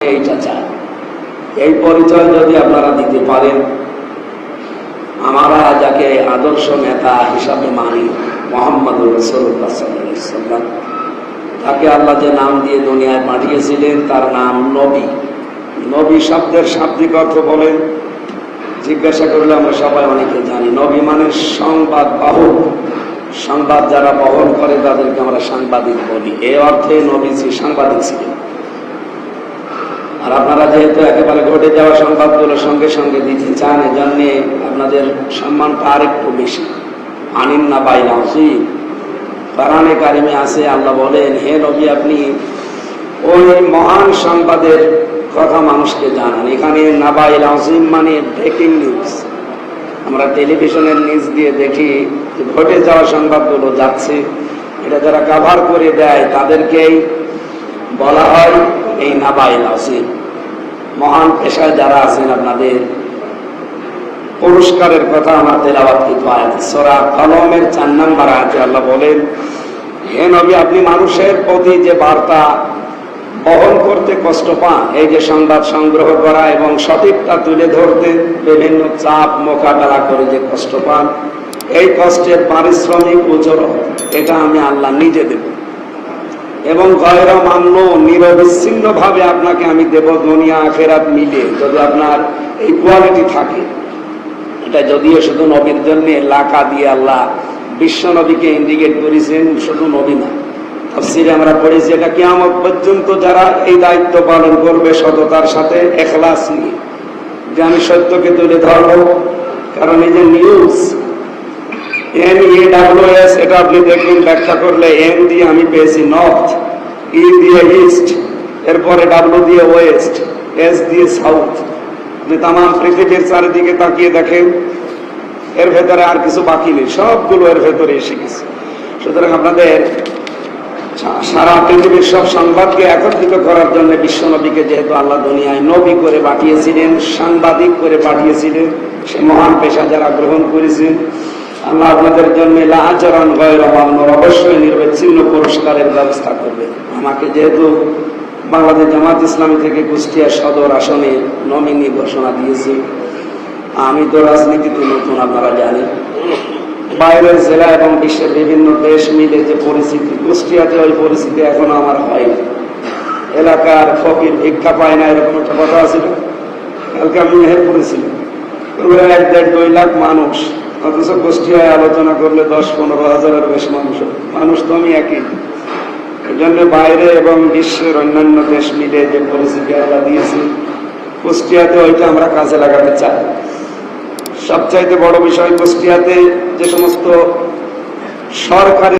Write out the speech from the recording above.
এইটা চায় এই পরিচয় যদি আপনারা দিতে পারেন, আমরা যাকে আদর্শ নেতা হিসাবে মানি মোহাম্মদ রসুল্লাহ তাকে আল্লাহ যে নাম দিয়ে দুনিয়ায় পাঠিয়েছিলেন, তার নাম নবী। নবী শব্দের শাব্দিক অর্থ বলেন জিজ্ঞাসা করলে আমরা সবাই অনেকে জানি, নবী মানে সংবাদ বাহক। সংবাদ যারা বহন করে, তাদেরকে আমরা সাংবাদিক বলি। এই অর্থে নবীজি সাংবাদিক ছিলেন। আর আপনারা যেহেতু একেবারে ঘটে যাওয়া সংবাদগুলো সঙ্গে সঙ্গে দিতে চান এজন্যে আপনাদের সম্মানটা আরেকটু বেশি। আনিন না পাই নাসি কারণে কারিমে আছে, আল্লাহ বলেন, হে নবী আপনি ওই মহান সংবাদের কথা মানুষকে জানান। এখানে নাবাইল আসিম মানে ব্রেকিং নিউজ আমরা টেলিভিশনের নিউজ দিয়ে দেখি ঘটে যাওয়া সংবাদগুলো যাচ্ছে। এটা যারা কাভার করে দেয়, তাদেরকেই বলা হয় এই নাবাইল আসিম মহান পেশায় যারা আছেন আপনাদের, পুরস্কারের কথা আমার তেলাবাদ কিন্তু আয়াত, সরা কলমের চার নাম্বার আয়াতে আল্লাহ বলেন, হে নবী, আপনি মানুষের প্রতি যে বার্তা বহন করতে কষ্ট পান, এই যে সংবাদ সংগ্রহ করা এবং সঠিকটা তুলে ধরতে বিভিন্ন চাপ মোকাবেলা করে যে কষ্ট পান, এই কষ্টের পারিশ্রমিক উজর এটা আমি আল্লাহ নিজে দেব। এবং গয়রা মান্য নিরবিচ্ছিন্ন ভাবে আপনাকে আমি দেব দুনিয়া আখেরাত মিলে যদি আপনার এই কোয়ালিটি থাকে। এটা যদিও শুধু নবীর জন্য, লাকা দিয়ে আল্লাহ বিশ্ব নবীকে ইন্ডিকেট করেছেন, শুধু নবী না। আমরা পড়েছি, এটা কিয়ামত পর্যন্ত যারা এই দায়িত্ব পালন করবে সততার সাথে, এখলাস নিয়ে। যে আমি সত্যকে তুলে ধরব, কারণ এই যে news N E W S এটা আপনি দেখবেন ব্যাখ্যা করলে এন দিয়ে আমি পেয়েছি নর্থ ই দিয়ে ইস্ট এরপরে ডাব্লিউ দিয়ে ওয়েস্ট এস দিয়ে সাউথ আপনি তাম পৃথিবীর চারিদিকে তাকিয়ে দেখেন, এর ভেতরে আর কিছু বাকি নেই, সবগুলো এর ভেতরে এসে গেছে। সুতরাং আপনাদের সারা পৃথিবীর সব সংবাদকে একত্রিত করার জন্য বিশ্বনবীকে যেহেতু আল্লাহ দুনিয়ায় নবী করে পাঠিয়েছিলেন, সাংবাদিক করে পাঠিয়েছিলেন, সে মহান পেশা যারা গ্রহণ করেছেন আল্লাহ আপনাদের জন্য আচরণ গয়ের মামনর, অবশ্যই নির্বিচ্ছিন্ন পুরস্কারের ব্যবস্থা করবে। আমাকে যেহেতু বাংলাদেশ জামাত ইসলামী থেকে কুষ্টিয়া সদর আসনে নমিনি ঘোষণা দিয়েছি, আমি তো রাজনীতিতে নতুন, আপনারা জানেন। বাইরের জেলা এবং বিশ্বের বিভিন্ন দেশ মিলে যে পরিস্থিতি, কুষ্টিয়াতে ওই পরিস্থিতি এখনও আমার হয়নি। এলাকার ফকির ভিক্ষা পায় না, এরকম একটা কথা আছে কালকে আমি মেহের করেছিলাম এক দেড় দুই লাখ মানুষ অথচ কুষ্টিয়ায় আলোচনা করলে দশ পনেরো হাজারের বেশ মানুষ। মানুষ তো আমি একই এজন্য জন্য বাইরে এবং বিশ্বের অন্যান্য দেশ মিলে যে পরিস্থিতি আল্লাহ দিয়েছি কুষ্টিয়াতে ওইটা আমরা কাজে লাগাতে চাই সবচাইতে বড় বিষয় কুষ্টিয়াতে যে সমস্ত সরকারি